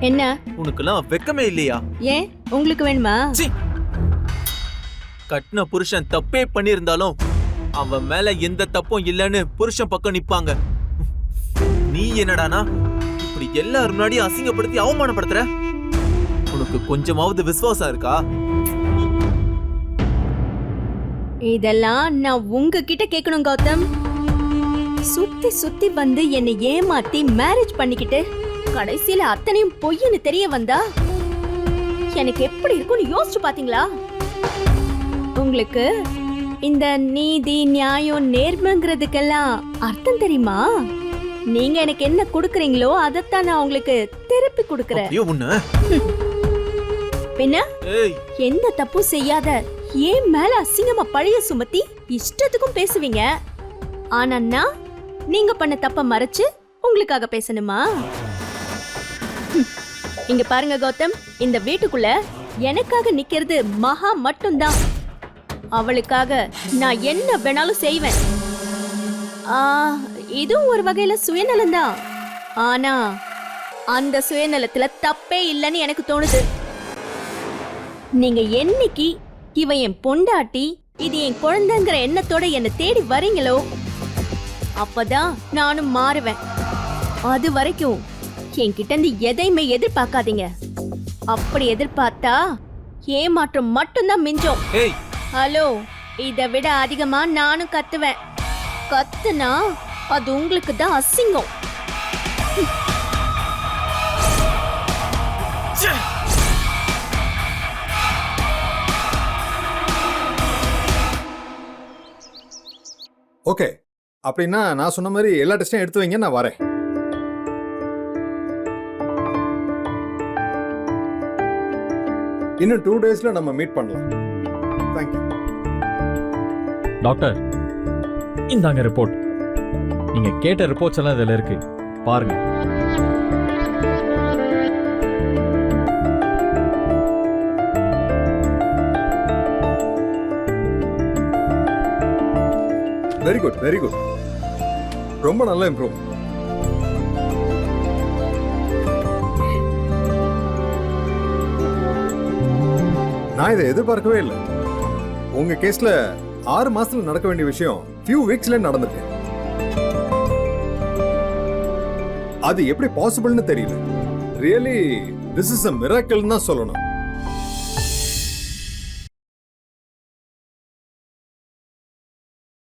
என்ன? உனக்கெல்லாம் வெக்கமே இல்லையா? ஏன்? உங்களுக்கு வேணுமா? கட்டின புருஷன் தப்பே பண்ணியிருந்தாலும் அவன் மேல எந்த தப்பும் இல்லைன்னு புருஷன் பக்கம் நிப்பாங்க. நீ என்னடானா? இப்படி எல்லாரும் முன்னாடியும் அசிங்கப்படுத்தி அவமானப்படுத்துற? உனக்கு கொஞ்சமாவது விசுவாசம் இருக்கா? இதெல்லாம் நான் உங்ககிட்ட கேட்கணும் கௌதம். சுத்தி சுத்தி வந்து என்னை ஏமாத்தி மேரேஜ் பண்ணிக்கிட்டு கடைசியில அத்தனையும் பொய்ன்னு தெரிய வந்தா? எனக்கு எப்படி இருக்கும்னு யோசிச்சு பாத்தீங்களா? உங்களுக்கு இந்த நீதி நியாயம் நேர்மைங்கிறதுக்கெல்லாம் அர்த்தம் தெரியுமா? நீங்க எனக்கு என்ன கொடுக்குறீங்களோ அதைத்தான் நான் உங்களுக்கு திருப்பி கொடுக்கறேன். பின்ன எந்த தப்பும் செய்யாத ஏன் மேல அசிங்கமா பழைய சுமத்தி இஷ்டத்துக்கும் பேசுவீங்க? ஆனா நீங்க பண்ண தப்ப மறைச்சு உங்களுக்காக பேசணுமா. இங்க பாருங்க கௌதம். இந்த வீட்டுக்குள்ள எனக்காக நிக்கிறது மகா மட்டும்தான். அவளுக்காக நான் என்ன வேணாலும் செய்வேன். ஆ, இதுவும் ஒரு வகையில சுயநலம்தான். ஆனா அந்த சுயநலத்துல தப்பே இல்லைன்னு எனக்கு தோணுது. நீங்க என்னைக்கு இவ என் பொண்டாட்டி இது என் குழந்தைங்கிற எண்ணத்தோட என்னை தேடி வரீங்களோ அப்பதான் நானும் மாறுவேன். அது வரைக்கும் என்கிட்ட இருந்து எதையுமே எதிர்பார்க்காதீங்க. அப்படி எதிர்பார்த்தா ஏமாற்றம் மட்டும்தான் மிஞ்சும். ஏய். ஹலோ இதை விட அதிகமா நானும் கத்துவேன். கத்துனா அது உங்களுக்கு தான் அசிங்கம்! ஓகே அப்படின்னா நான் சொன்ன மாதிரி எல்லா டெஸ்ட்டையும் எடுத்து வைங்க நான் வரேன். இன்னும் டூ டேஸ்ல நம்ம மீட் பண்ணலாம். தேங்க்யூ டாக்டர் இந்தாங்க ரிப்போர்ட் நீங்க கேட்ட ரிப்போர்ட்ஸ் எல்லாம் இதுல இருக்கு. பாருங்க. வெரி குட் வெரி குட் ரொம்ப நல்லா இம்ப்ரூவ் நான் இதை எதிர்பார்க்கவே இல்லை. உங்க கேஸ்ல ஆறு மாசத்துல நடக்க வேண்டிய விஷயம் ஃபியூ வீக்ஸ்ல நடந்திருக்கு. அது எப்படி பாசிபிள்னு தெரியல. Really this is a miracle தான் சொல்லணும்.